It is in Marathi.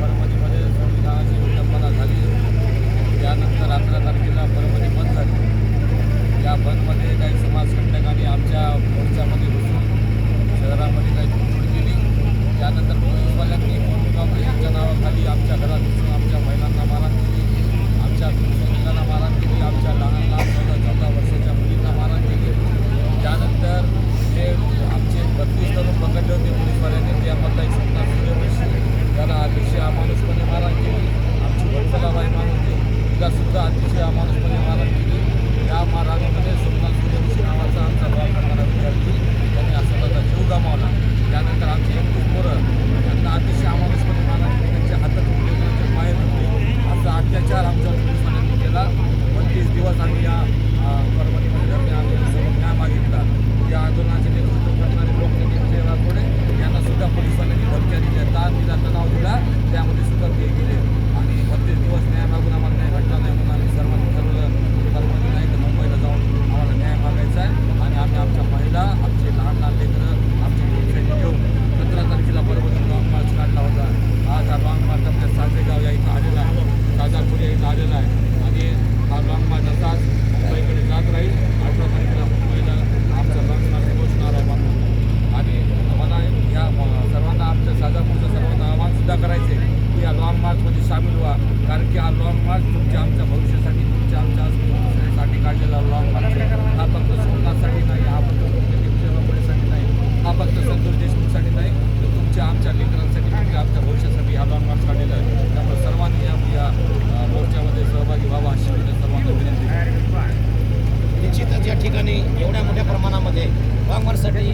परभणीमध्ये संविधानाची विटंबना झाली. त्यानंतर अकरा तारखेला परभणी बंद झाली. या बंदमध्ये काही समाजकंटक आणि आमच्या सुद्धा अतिशय अमानुषपणे मारण केली. या मारहाणीमध्ये सोमनाथ सूर्यवंशी नावाचा आमचा भाव करणारा विद्यार्थी त्यांनी असा त्याचा जीव गमावला. त्यानंतर आमचे एक पोरं त्यांना अतिशय अमानुषपणे मारण केली. त्यांच्या हातात उठले त्यांच्या बाहेर उठले आमचा अत्याचार आमच्या पोलिसांनी केला. पंचवीस दिवस आम्ही या परभणीमध्ये आम्ही आंदोलनासोबत न्याय मागितला. या आंदोलनाचे नेतृत्व करणारे लोक त्यांनी राठोडे यांना पोलिसांनी धमक्या दिल्या ताण दिला नाव दिला. त्यामध्ये सुद्धा ते गेले. आणि आमच्या महिला आमचे लहान लहान लेकरं आमची लोकशाही घेऊन सतरा तारखेला बरोबर लॉंग मार्च काढला होता. आज हा लॉंग मार्च आपल्या साजेगाव या इथं आलेला आहे. साजापूर या इथं आलेला आहे. आणि हा लॉंग मार्च असाच मुंबईकडे जात राहील. अठरा तारखेला मुंबईला आमचा लॉंग मार्च पोहोचणार आहे म्हणून आणि मला ह्या सर्वांना आमच्या साजापूरचं सर्वांना आवाहनसुद्धा करायचे की या लॉंग मार्चमध्ये सामील व्हा. कारण की हा लॉंग मार्च तुमच्या आमच्या ठिकाणी एवढ्या मोठ्या प्रमाणामध्ये वाघमारसाठी